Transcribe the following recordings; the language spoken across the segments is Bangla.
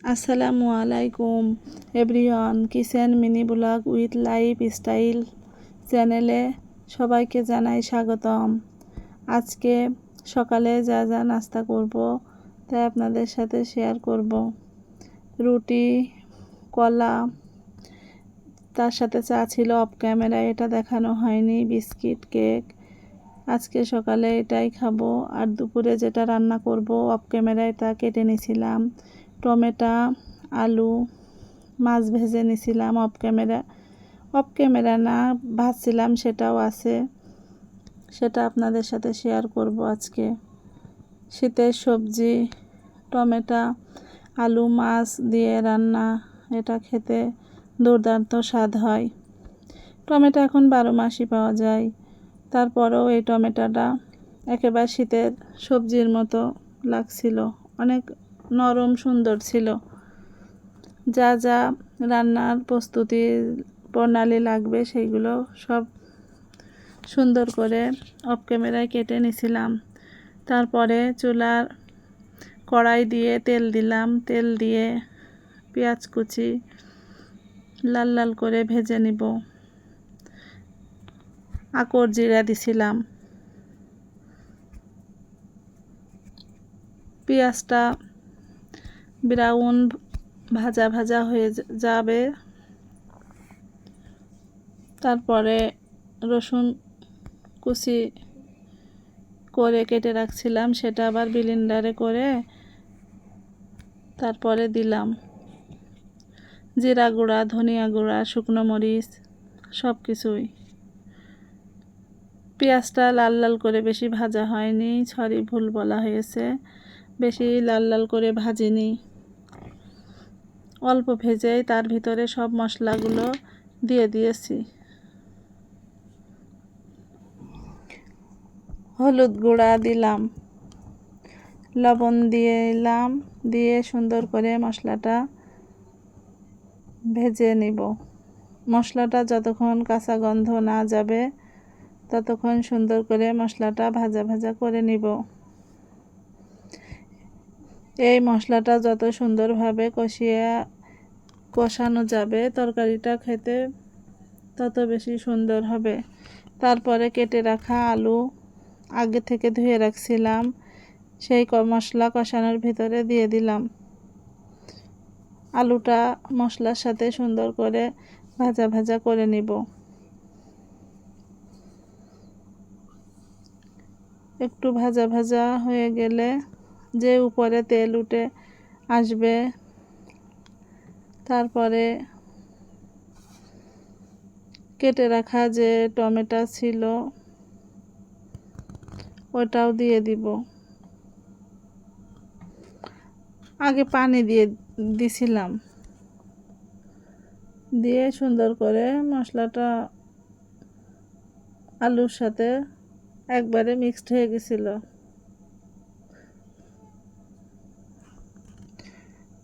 আসসালামু আলাইকুম, everyone. Kitchen mini blog with lifestyle চ্যানেলে সবাইকে জানাই স্বাগতম। আজকে সকালে যা যা নাস্তা করব তাই আপনাদের সাথে শেয়ার করব। রুটি, কলা, তার সাথে চা ছিল অফ ক্যামেরা, এটা দেখানো হয়নি, বিস্কিট, কেক। আজকে সকালে এটাই খাব, আর দুপুরে যেটা রান্না করব অফ ক্যামেরায় তা কেটে নিয়েছিলাম টমেটো, আলু, মাছ ভেজে নিছিলাম অফ ক্যামেরা অফ ক্যামেরা না, ভাজছিলাম, সেটাও আছে। সেটা আপনাদের সাথে শেয়ার করব আজকে। শীতের সবজি, টমেটা, আলু, মাছ দিয়ে রান্না, এটা খেতে দুর্দান্ত স্বাদ হয়। টমেটো এখন বারো মাসই পাওয়া যায়। তারপরেও এই টমেটোটা একেবারে শীতের সবজির মতো লাগছিল। অনেক নরম সুন্দর ছিল। যা যা রান্নার প্রস্তুতি, প্রণালী লাগবে সেইগুলো সব সুন্দর করে অফ ক্যামেরায় কেটে নিছিলাম। তারপরে চুলার কড়াই দিয়ে তেল দিলাম। তেল দিয়ে পেঁয়াজ কুচি লাল লাল করে ভেজে নিব। আকর জিরা দিছিলাম। পেঁয়াজটা ব্রাউন ভাজা ভাজা হয়ে যাবে। তারপরে রসুন কুচি করে কেটে রাখছিলাম, সেটা আবার বিলিন্ডারে করে তারপরে দিলাম। জিরা গুঁড়া, ধনিয়া গুঁড়া, শুকনো মরিচ সব কিছুই পেঁয়াজটা লাল লাল করে বেশি ভাজা হয়নি, সরি ভুল বলা হয়েছে। বেশি লাল লাল করে ভাজিনি। অল্প ভেজেই তার ভিতরে সব মশলাগুলো দিয়ে দিয়েছি। হলুদ গুঁড়া দিলাম, লবণ দিয়ে দিলাম, দিয়ে সুন্দর করে মশলাটা ভেজে নিব। মশলাটা যতক্ষণ কাঁচা গন্ধ না যাবে, ততক্ষণ সুন্দর করে মশলাটা ভাজা ভাজা করে নিব। এই মশলাটা যত সুন্দরভাবে কষিয়ে, কষানো যাবে, তরকারিটা খেতে তত বেশি সুন্দর হবে। তারপরে কেটে রাখা আলু আগে থেকে ধুয়ে রাখছিলাম, সেই মশলা কষানোর ভিতরে দিয়ে দিলাম। আলুটা মশলার সাথে সুন্দর করে ভাজা ভাজা করে নিব। একটু ভাজা ভাজা হয়ে গেলে যে উপরে তেল উঠে আসবে, তারপরে কেটে রাখা যে টমেটো ছিল, ওটাও দিয়ে দিব। আগে পানি দিয়ে দিছিলাম। দিয়ে সুন্দর করে মশলাটা আলুর সাথে একবারে মিক্সড হয়ে গেছিল।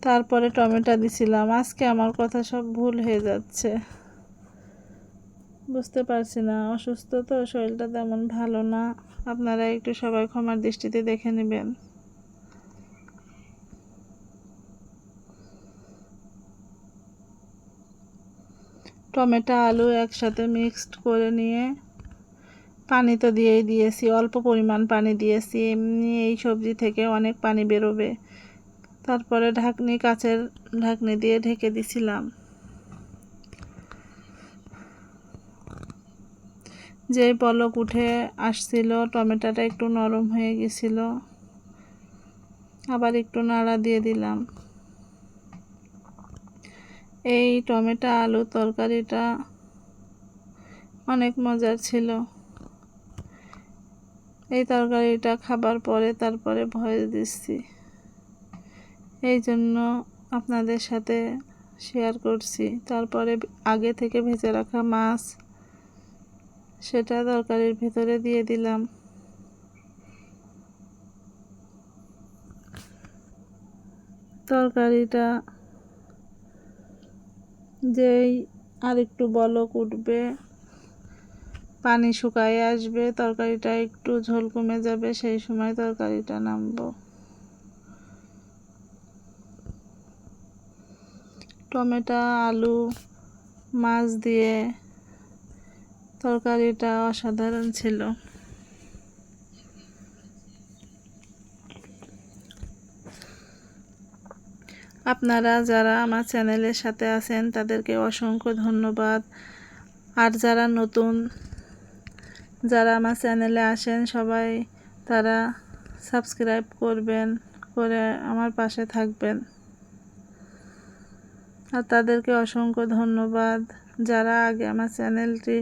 তারপরে টমেটো দিছিলাম। আজকে আমার কথা সব ভুল হয়ে যাচ্ছে। বুঝতে পারছি না, অসুস্থ তো, শরীরটা তেমন ভালো না। আপনারা একটু সবাই ক্ষমার দৃষ্টিতে দেখে নেবেন। টমেটো, আলু একসাথে মিক্সড করে নিয়ে পানি তো দিয়েই দিয়েছি, অল্প পরিমাণ পানি দিয়েছি। এমনি এই সবজি থেকে অনেক পানি বেরোবে। তারপরে ঢাকনি, কাচের ঢাকনি দিয়ে ঢেকে দিছিলাম। যে পলক উঠে আসছিল, টমেটোটা একটু নরম হয়ে গেছিল, আবার একটু নাড়া দিয়ে দিলাম। এই টমেটো আলু তরকারিটা অনেক মজার ছিল। এই তরকারিটা খাবার পরে তারপরে ভয় দিচ্ছি। এই জন্য আপনাদের সাথে শেয়ার করছি। তারপরে আগে থেকে ভেজে রাখা মাছ, সেটা তরকারির ভেতরে দিয়ে দিলাম। তরকারিটা যেই আর একটু বলক উঠবে, পানি শুকায় আসবে, তরকারিটা একটু ঝোল কমে যাবে, সেই সময় তরকারিটা নামবো। টমেটো, আলু, মাছ দিয়ে তরকারিটা অসাধারণ ছিল। আপনারা যারা আমার চ্যানেলের সাথে আছেন, তাদেরকে অসংখ্য ধন্যবাদ। আর যারা নতুন, যারা আমার চ্যানেলে আসেন, সবাই তারা সাবস্ক্রাইব করবেন, করে আমার পাশে থাকবেন। আর তাদেরকে অসংখ্য ধন্যবাদ। যারা আগে আমার চ্যানেলটি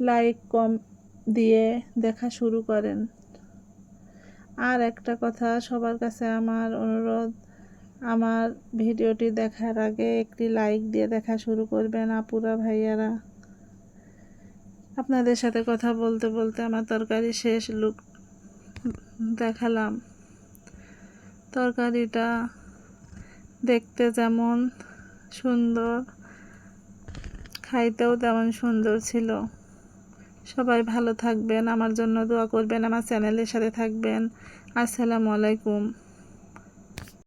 লাইক, কম দিয়ে দেখা শুরু করেন। আর একটা কথা, সবার কাছে আমার অনুরোধ, আমার ভিডিওটি দেখার আগে একটি লাইক দিয়ে দেখা শুরু করবেন আপুরা ভাইয়ারা। আপনাদের সাথে কথা বলতে বলতে আমার তরকারি শেষ লুক দেখালাম। তরকারিটা দেখতে যেমন সুন্দর, খাইতেও তেমন সুন্দর ছিল। সবাই ভালো থাকবেন, আমার জন্য দোয়া করবেন, আমার চ্যানেলের সাথে থাকবেন। আসসালামু আলাইকুম।